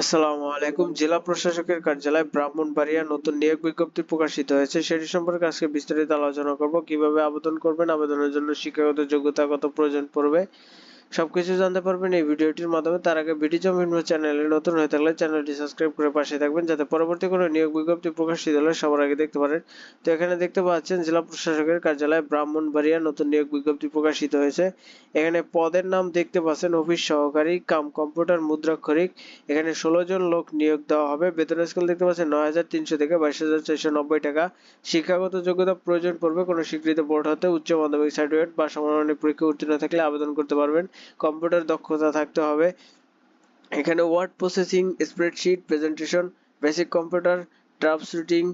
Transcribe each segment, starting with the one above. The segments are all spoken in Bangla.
আসসালামু আলাইকুম। জেলা প্রশাসকের কার্যালয় ব্রাহ্মণবাড়িয়া নতুন নিয়োগ বিজ্ঞপ্তি প্রকাশিত হয়েছে। সেটি সম্পর্কে আজকে বিস্তারিত আলোচনা করব। কীভাবে আবেদন করবেন? আবেদনের জন্য শিক্ষাগত যোগ্যতা কত প্রয়োজন পড়বে। সবকিছু জানতে পারবেন এই ভিডিওটির মাধ্যমে। তার আগে বিডি জব ইনফো চ্যানেলে নতুন হয়ে থাকলে চ্যানেলটি সাবস্ক্রাইব করে পাশে থাকবেন, যাতে পরবর্তী কোনো নিয়োগ বিজ্ঞপ্তি প্রকাশিত হলে সবার আগে দেখতে পারেন। তো এখানে দেখতে পাচ্ছেন, জেলা প্রশাসকের কার্যালয় ব্রাহ্মণবাড়িয়া নতুন নিয়োগ বিজ্ঞপ্তি প্রকাশিত হয়েছে। এখানে পদের নাম দেখতে পাচ্ছেন, অফিস সহকারী, কাম কম্পিউটার মুদ্রাক্ষরিক এখানে ষোলো জন লোক নিয়োগ দেওয়া হবে। বেতন স্কেল দেখতে পাচ্ছেন, নয় হাজার তিনশো থেকে বাইশ হাজার চারশো নব্বই টাকা। শিক্ষাগত যোগ্যতা প্রয়োজন পড়বে। কোনো স্বীকৃত বোর্ড হতে উচ্চ মাধ্যমিক সার্টিফিকেট বা সমমানের পরীক্ষা উত্তীর্ণ থাকলে আবেদন করতে পারবেন। কম্পিউটার দক্ষতা থাকতে হবে। এখানে word processing spreadsheet presentation basic computer troubleshooting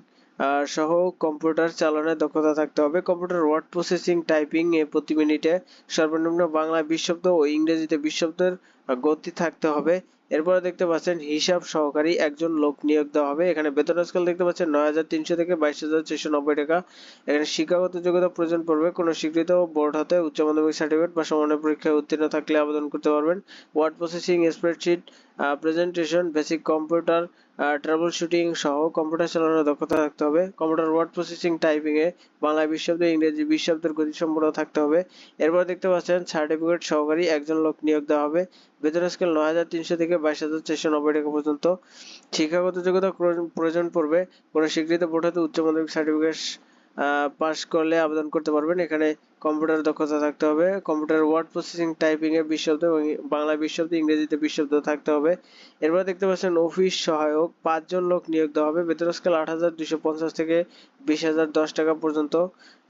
সহ কম্পিউটার চালানোর দক্ষতা থাকতে হবে। কম্পিউটার ওয়ার্ড প্রসেসিং টাইপিং এ প্রতি মিনিটে সর্বনিম্ন বাংলা বিশ শব্দ ও ইংরেজিতে বিশ গতি থাকতে হবে। এরপরে দেখতে পাচ্ছেন হিসাব সহকারী একজন লোক নিয়োগ দেওয়া হবে। এখানে বেতন স্কেল দেখতে পাচ্ছেন নয় হাজার তিনশো থেকে বাইশ হাজার চারশো নব্বই টাকা। এখানে শিক্ষাগত যোগ্যতা প্রয়োজন পড়বে। কোনো স্বীকৃত বোর্ড হতে উচ্চ মাধ্যমিক সার্টিফিকেট বা সমানের পরীক্ষায় উত্তীর্ণ থাকলে আবেদন করতে পারবেন। Word processing, spreadsheet presentation, basic computer troubleshooting সহ কম্পিউটার চালানোর দক্ষতা থাকতে হবে। কম্পিউটার ওয়ার্ড প্রসেসিং টাইপিং এ বাংলা বিশ শব্দ, ইংরেজি বিশ শব্দের গতি সম্পূর্ণ থাকতে হবে। এরপর দেখতে পাচ্ছেন সার্টিফিকেট সহকারী একজন লোক নিয়োগ দেওয়া হবে। বেতন স্কেল নয় হাজার তিনশো থেকে বাইশ হাজার চারশো নব্বই টাকা পর্যন্ত। শিক্ষাগত যোগ্যতা প্রয়োজন- পড়বে। কোনো স্বীকৃত বোর্ড হতে উচ্চ মাধ্যমিক সার্টিফিকেট পাস করলে আবেদন করতে পারবেন। এখানে কম্পিউটার দক্ষতা থাকতে হবে। কম্পিউটার ওয়ার্ড প্রসেসিং টাইপিং এ বিশ শব্দ এবং বাংলা বিশ শব্দ ইংরেজিতে বিশ শব্দ থাকতে হবে। এরপর দেখতে পাচ্ছেন অফিস সহায়ক, পাঁচজন লোক নিয়োগ দেওয়া হবে। বেতন স্কেল আট হাজার দুইশো পঞ্চাশ থেকে বিশ হাজার দশ টাকা পর্যন্ত।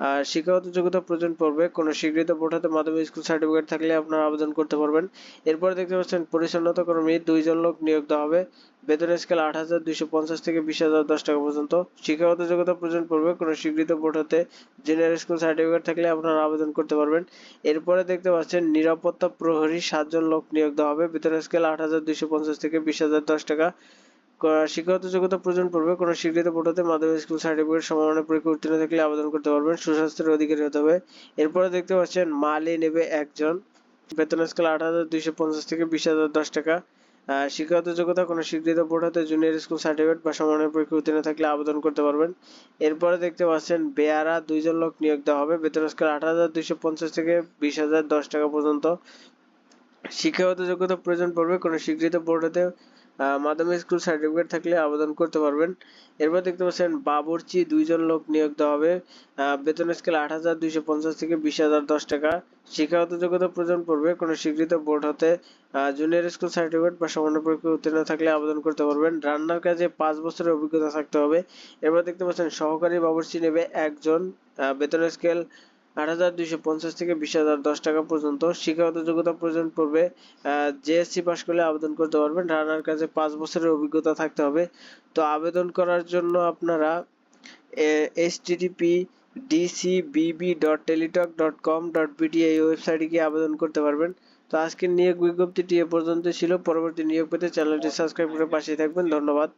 আর শিক্ষাগত যোগ্যতা প্রয়োজন পড়বে। কোনো স্বীকৃত বোর্ড হতে মাধ্যমিক স্কুল সার্টিফিকেট থাকলে আপনারা আবেদন করতে পারবেন। এরপর দেখতে পাচ্ছেন পরিচ্ছন্নতা কর্মী দুইজন লোক নিয়োগ দেওয়া হবে। বেতন স্কেল আট হাজার দুইশো পঞ্চাশ থেকে বিশ হাজার দশ টাকা পর্যন্ত। শিক্ষাগত যোগ্যতা প্রয়োজন পড়বে। কোনো স্বীকৃত বোর্ড হতে জুনিয়র স্কুল সার্টিফিকেট থাকলে আপনারা আবেদন করতে পারবেন। এরপরে দেখতে পাচ্ছেন, নিরাপত্তা প্রহরী সাতজন লোক নিয়োগ দেওয়া হবে। বেতন স্কেল আট হাজার দুইশো পঞ্চাশ থেকে বিশ হাজার দশ টাকা। শিক্ষাগত যোগ্যতা প্রয়োজন পড়বে। কোনো স্বীকৃত বোর্ড হতে মাধ্যমিক স্কুল সার্টিফিকেট সমমানের পরীক্ষা উত্তীর্ণ থাকলে আবেদন করতে পারবেন। সুস্বাস্থ্যের অধিকারী হতে হবে। এরপরে দেখতে পাচ্ছেন, মালি নেবে একজন। বেতন স্কেল আট হাজার দুইশো পঞ্চাশ থেকে বিশ হাজার দশ টাকা। শিক্ষাগত যোগ্যতা কোনো স্বীকৃত বোর্ড হতে জুনিয়র স্কুল সার্টিফিকেট বা সমানের পরীক্ষা উত্তীর্ণ থাকলে আবেদন করতে পারবেন। এরপরে দেখতে পাচ্ছেন, বেয়ারা দুইজন লোক নিয়োগ দেওয়া হবে। বেতন স্কেল আট হাজার দুইশো পঞ্চাশ থেকে বিশ হাজার দশ টাকা পর্যন্ত। শিক্ষাগত যোগ্যতা প্রয়োজন পড়বে। কোনো স্বীকৃত বোর্ড হতে মাধ্যমিক স্কুল সার্টিফিকেট থাকলে আবেদন করতে পারবেন। এরপর দেখতে পাচ্ছেন, বাবুর্চি দুইজন লোক নিয়োগ দেওয়া হবে। বেতন স্কেল আট হাজার দুইশো পঞ্চাশ থেকে বিশ হাজার দশ টাকা। শিক্ষাগত যোগ্যতা প্রয়োজন পড়বে। কোনো স্বীকৃত বোর্ড হতে জুনিয়র স্কুল সার্টিফিকেট বা সমান্য পরীক্ষা উত্তীর্ণ থাকলে আবেদন করতে পারবেন। রান্নার কাজে পাঁচ বছরের অভিজ্ঞতা থাকতে হবে। এরপর দেখতে পাচ্ছেন, সহকারী বাবুর্চি নেবে একজন। বেতন স্কেল আট হাজার দুইশো পঞ্চাশ থেকে বিশ হাজার দশ টাকা পর্যন্ত। শিক্ষাগত যোগ্যতা প্রয়োজন পড়বে জেএসসি পাস করলে আবেদন করতে পারবেন। রান্নার কাজে পাঁচ বছরের অভিজ্ঞতা থাকতে হবে। তো আবেদন করার জন্য আপনারা H TTP DCBB dot Teletalk dot com dot BD এই ওয়েবসাইটে গিয়ে আবেদন করতে পারবেন। তো আজকের নিয়োগ বিজ্ঞপ্তিটি এ পর্যন্ত ছিল। পরবর্তী নিয়োগ পেতে চ্যানেলটি সাবস্ক্রাইব করে পাশে থাকবেন। ধন্যবাদ।